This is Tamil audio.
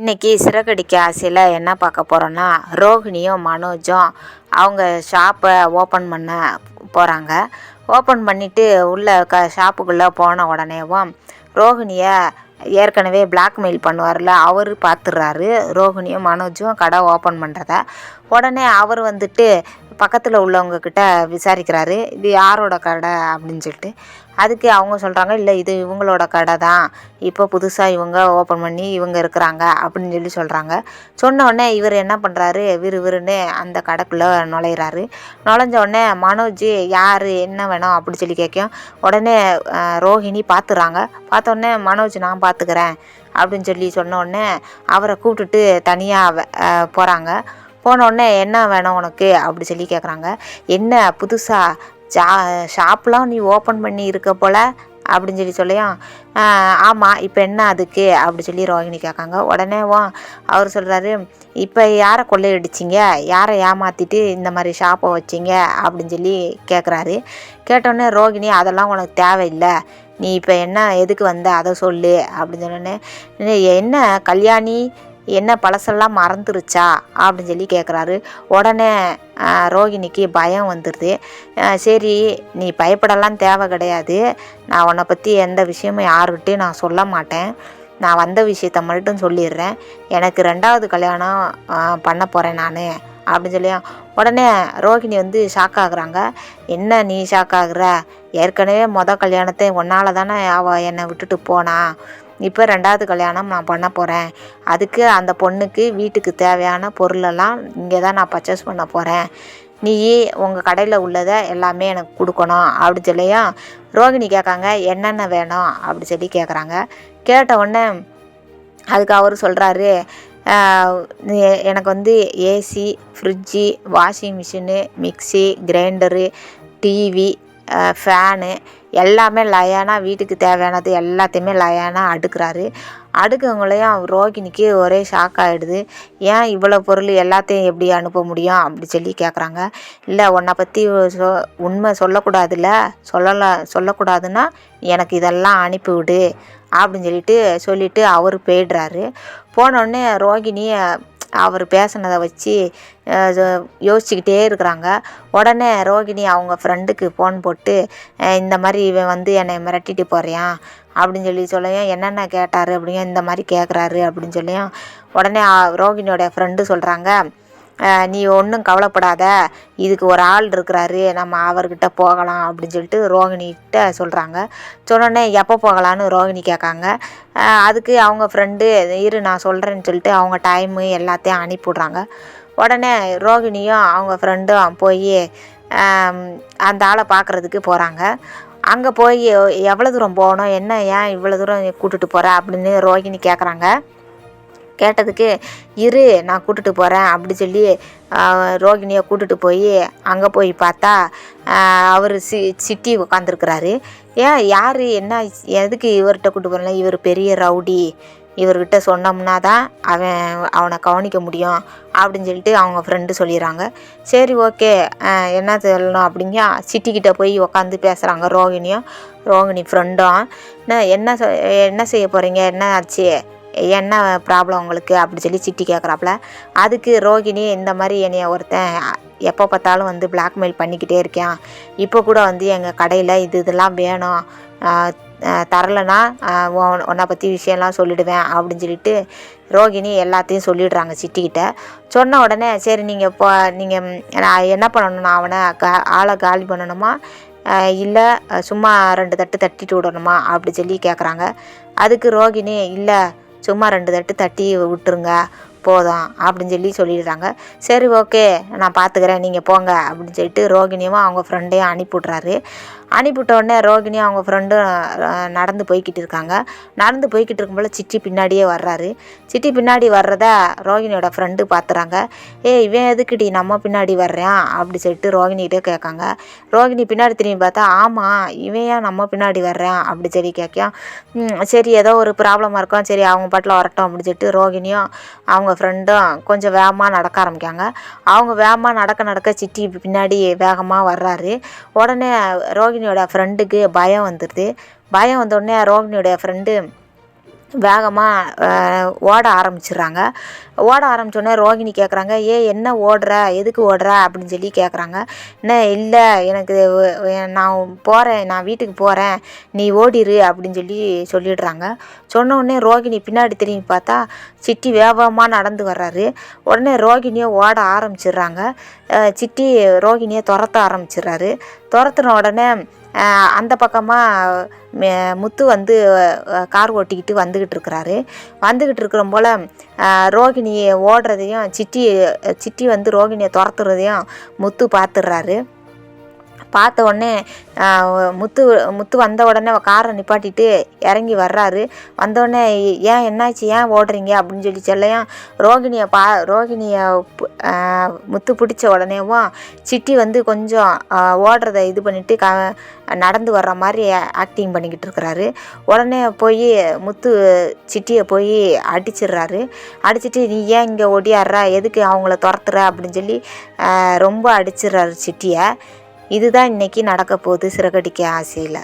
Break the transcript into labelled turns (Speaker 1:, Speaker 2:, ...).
Speaker 1: இன்னைக்கு சிறகடிக்க ஆசையில் என்ன பார்க்க போகிறோன்னா ரோஹிணியும் மனோஜும் அவங்க ஷாப்பை ஓப்பன் பண்ண போகிறாங்க ஓப்பன் பண்ணிவிட்டு உள்ளே க ஷாப்புக்குள்ளே போன உடனேவும் ரோஹிணியை ஏற்கனவே பிளாக்மெயில் பண்ணுவார்ல அவர் பார்த்துடுறாரு ரோஹிணியும் மனோஜும் கடை ஓப்பன் பண்ணுறத உடனே அவர் வந்துட்டு பக்கத்தில் உள்ளவங்க கிட்ட விசாரிக்கிறாரு இது யாரோட கடை அப்படின்னு சொல்லிட்டு. அதுக்கு அவங்க சொல்கிறாங்க இல்லை இது இவங்களோட கடை தான். இப்போ புதுசாக இவங்க ஓப்பன் பண்ணி இவங்க இருக்கிறாங்க அப்படின்னு சொல்லி சொல்கிறாங்க சொன்ன உடனே இவர் என்ன பண்ணுறாரு விறுவிறுன்னு அந்த கடைக்குள்ளே நுழையிறாரு. நுழைஞ்ச உடனே மனோஜ் யார்? என்ன வேணும்? அப்படி சொல்லி கேட்கும் உடனே ரோஹிணி பார்த்துறாங்க பார்த்த உடனே மனோஜ் நான் பார்த்துக்கிறேன் அப்படின்னு சொல்லி சொன்ன உடனே அவரை கூப்பிட்டுட்டு தனியாக போகிறாங்க போன உடனே என்ன வேணும் உனக்கு? அப்படி சொல்லி கேட்குறாங்க என்ன புதுசாக ஜா ஷாப்லாம் நீ ஓப்பன் பண்ணி இருக்க போல? அப்படின்னு சொல்லி சொல்லியும் ஆமாம் இப்போ என்ன அதுக்கு? அப்படி சொல்லி ரோஹிணி கேட்காங்க. உடனே அவர் சொல்கிறாரு இப்போ யாரை கொள்ளையடிச்சிங்க? யாரை ஏமாற்றிட்டு இந்த மாதிரி ஷாப்பை வச்சிங்க? அப்படின்னு சொல்லி கேட்குறாரு கேட்டோடனே ரோகிணி அதெல்லாம் உனக்கு தேவையில்லை. நீ இப்போ என்ன எதுக்கு வந்த? அதை சொல்லு. அப்படின்னு சொன்னோடனே என்ன கல்யாணி? என்ன பழசெல்லாம் மறந்துருச்சா? அப்படின்னு சொல்லி கேட்குறாரு உடனே ரோகிணிக்கு பயம் வந்துடுது சரி நீ பயப்படலாம் தேவை கிடையாது. நான் உன்னை பற்றி எந்த விஷயமும் யாருக்கிட்டையும் நான் சொல்ல மாட்டேன். நான் வந்த விஷயத்த மட்டும் சொல்லிடுறேன். எனக்கு ரெண்டாவது கல்யாணம் பண்ண போகிறேன் நான். அப்படின்னு சொல்லி உடனே ரோகிணி வந்து ஷாக் ஆகுறாங்க. என்ன நீ ஷாக் ஆகுற? ஏற்கனவே மொதல் கல்யாணத்தை உன்னால் தானே அவள் என்னை விட்டுட்டு போனா? இப்போ ரெண்டாவது கல்யாணம் நான் பண்ண போகிறேன் அதுக்கு அந்த பொண்ணுக்கு வீட்டுக்கு தேவையான பொருளெல்லாம் இங்கே தான் நான் பர்ச்சேஸ் பண்ண போகிறேன் நீ உங்கள் கடையில் உள்ளதை எல்லாமே எனக்கு கொடுக்கணும். அப்படி சொல்லியும் ரோகிணி கேட்காங்க என்னென்ன வேணும்? அப்படி சொல்லி கேட்குறாங்க. கேட்ட உடனே அதுக்கு அவர் சொல்கிறாரு எனக்கு வந்து AC fridge washing machine mixie grinder TV fan எல்லாமே லயானாக வீட்டுக்கு தேவையானது எல்லாத்தையுமே லயானாக அடுக்குறாரு. அடுக்கவங்களையும் ரோகிணிக்கு ஒரே ஷாக் ஆகிடுது ஏன் இவ்வளோ பொருள் எல்லாத்தையும் எப்படி அனுப்ப முடியும் அப்படி சொல்லி கேட்குறாங்க இல்லை உன்னை பற்றி சொ உண்மை சொல்லக்கூடாதுல்ல? சொல்லலை சொல்லக்கூடாதுன்னா எனக்கு இதெல்லாம் அனுப்பிவிடு அப்படின்னு சொல்லிட்டு சொல்லிவிட்டு அவர் போயிடுறாரு. போனோடனே ரோகிணியை அவர் பேசினதை வச்சு யோசிச்சுக்கிட்டே இருக்கிறாங்க. உடனே ரோகிணி அவங்க ஃப்ரெண்டுக்கு ஃபோன் போட்டு இந்த மாதிரி இவன் வந்து என்னை மிரட்டிட்டு போகிறான் அப்படின்னு சொல்லி சொல்லியும் என்னென்ன கேட்டார்? அப்படியும் இந்த மாதிரி கேட்குறாரு அப்படின்னு சொல்லியும் உடனே ரோகிணியோட ஃப்ரெண்டு சொல்கிறாங்க நீ ஒன்றும் கவலைப்படாத. இதுக்கு ஒரு ஆள் இருக்கிறாரு. நம்ம அவர்கிட்ட போகலாம் அப்படின்னு சொல்லிட்டு ரோகிணிகிட்ட சொல்கிறாங்க சொன்னோடனே எப்போ போகலான்னு ரோகிணி கேட்காங்க. அதுக்கு அவங்க ஃப்ரெண்டு இரு நான் சொல்கிறேன்னு சொல்லிட்டு அவங்க டைமு எல்லாத்தையும் அனுப்பிவிட்றாங்க. உடனே ரோகிணியும் அவங்க ஃப்ரெண்டும் போய் அந்த ஆளை பார்க்குறதுக்கு போகிறாங்க அங்கே போய் எவ்வளோ தூரம் போகணும்? என்ன ஏன் இவ்வளோ தூரம் கூட்டிகிட்டு போகிற அப்படின்னு ரோகிணி கேட்குறாங்க. கேட்டதுக்கு இரு நான் கூட்டுட்டு போகிறேன் அப்படி சொல்லி ரோகிணியை கூட்டுட்டு போய் அங்கே போய் பார்த்தா அவர் சி சிட்டி உட்காந்துருக்கிறாரு ஏன் யார்? என்ன? எதுக்கு இவர்கிட்ட கூட்டு போகிறல இவர் பெரிய ரவுடி. இவர்கிட்ட சொன்னோம்னா தான் அவன் அவனை கவனிக்க முடியும் அப்படின்னு சொல்லிட்டு அவங்க ஃப்ரெண்டு சொல்லிடுறாங்க. சரி ஓகே. என்ன சொல்லணும்? அப்படிங்க சிட்டிக்கிட்ட போய் உக்காந்து பேசுகிறாங்க ரோகிணியும். ரோகிணி ஃப்ரெண்டும் என்ன என்ன சொ- என்ன செய்ய போகிறீங்க என்ன ஆச்சு? என்ன ப்ராப்ளம் உங்களுக்கு? அப்படி சொல்லி சிட்டி கேட்குறாப்புல அதுக்கு ரோகிணி இந்த மாதிரி என்னைய ஒருத்தன் எப்போ பார்த்தாலும் வந்து பிளாக்மெயில் பண்ணிக்கிட்டே இருக்கேன் இப்போ கூட வந்து எங்கள் கடையில் இது இதெல்லாம் வேணும். தரலைன்னா உன்னை பற்றி விஷயம்லாம் சொல்லிடுவேன். அப்படின்னு சொல்லிட்டு ரோகிணி எல்லாத்தையும் சொல்லிடுறாங்க சிட்டிக்கிட்ட சொன்ன உடனே சரி நீங்கள் இப்போ நீங்கள் நான் என்ன பண்ணணும்னா அவனை கா ஆளை காலி பண்ணணுமா? இல்லை சும்மா ரெண்டு தட்டு தட்டிட்டு விடணுமா? அப்படி சொல்லி கேட்குறாங்க அதுக்கு ரோகிணி இல்லை சும்மா ரெண்டு தட்டு தட்டி விட்டுருங்க. போதும் அப்படின்னு சொல்லி சொல்லிடுறாங்க. சரி ஓகே நான் பார்த்துக்கிறேன் நீங்கள் போங்க அப்படின்னு சொல்லிட்டு ரோகிணியும் அவங்க ஃப்ரெண்டையும் அனுப்பிவிட்றாரு அனுப்பிவிட்ட உடனே ரோகிணியும் அவங்க ஃப்ரெண்டும் நடந்து போய்கிட்டு இருக்காங்க. நடந்து போய்கிட்டு இருக்கும்போது சிட்டி பின்னாடியே வர்றாரு. சிட்டி பின்னாடி வர்றத ரோகிணியோட ஃப்ரெண்டு பார்த்துறாங்க ஏ இவன் எதுக்குடி நம்ம பின்னாடி வர்றான் அப்படி சொல்லிட்டு ரோகிணிகிட்டே கேட்காங்க. ரோகிணி பின்னாடி திரும்பி பார்த்தா ஆமாம் இவன் ஏன் நம்ம பின்னாடி வர்றான் அப்படி சொல்லி கேட்கும் சரி ஏதோ ஒரு ப்ராப்ளமாக இருக்கும். சரி அவங்க பாட்டில் வரட்டும் அப்படின்னு சொல்லிட்டு ரோகிணியும் அவங்க ஃப்ரெண்டும் கொஞ்சம் வேகமாக நடக்க ஆரம்பிக்காங்க அவங்க வேகமாக நடக்க நடக்க சிட்டி பின்னாடி வேகமாக வர்றாரு. உடனே ரோகிணியோட ஃப்ரெண்டுக்கு பயம் வந்துடுது பயம் வந்த உடனே ரோகிணியோட ஃப்ரெண்டு வேகமாக ஓட ஆரம்பிச்சிடுறாங்க. ஓட ஆரம்பித்தோடனே ரோகிணி கேட்குறாங்க ஏ என்ன ஓடுற? எதுக்கு ஓடுற? அப்படின்னு சொல்லி கேட்குறாங்க என்ன இல்லை எனக்கு நான் போகிறேன் நான் வீட்டுக்கு போகிறேன் நீ ஓடிரு அப்படின்னு சொல்லி சொல்லிடுறாங்க. சொன்ன உடனே ரோகிணி பின்னாடி திரும்பி பார்த்தா சிட்டி வேகமாக நடந்து வர்றாரு. உடனே ரோகிணியை ஓட ஆரம்பிச்சிடுறாங்க. சிட்டி ரோகிணியை துரத்த ஆரம்பிச்சிடுறாரு. துரத்துன உடனே அந்த பக்கமாக முத்து வந்து கார் ஓட்டிக்கிட்டு வந்துக்கிட்டு இருக்கிறாரு. வந்துக்கிட்டு இருக்கிற போல் ரோகிணியை ஓடுறதையும் சிட்டி சிட்டி வந்து ரோகிணியை துரத்துறதையும் முத்து பார்த்துடுறாரு. பார்த்த உடனே முத்து முத்து வந்த உடனே காரை நிப்பாட்டிட்டு இறங்கி வர்றாரு. வந்தோடனே ஏன் என்னாச்சு? ஏன் ஓடுறீங்க? அப்படின்னு சொல்லி சொல்லையும் ரோகிணியை பா ரோகிணியை முத்து பிடிச்ச உடனேவும் சிட்டி வந்து கொஞ்சம் ஓடுறத இது பண்ணிவிட்டு க நடந்து வர்ற மாதிரி ஆக்டிங் பண்ணிக்கிட்டு இருக்கிறாரு. உடனே போய் முத்து சிட்டியை போய் அடிச்சிடுறாரு. அடிச்சிட்டு நீ ஏன் இங்கே ஓடியாடுற? எதுக்கு அவங்கள துரத்துற? அப்படின்னு சொல்லி ரொம்ப அடிச்சிடுறாரு சிட்டியை. இதுதான் இன்னைக்கு நடக்க போகுது சிறகடிக்க ஆசையில்.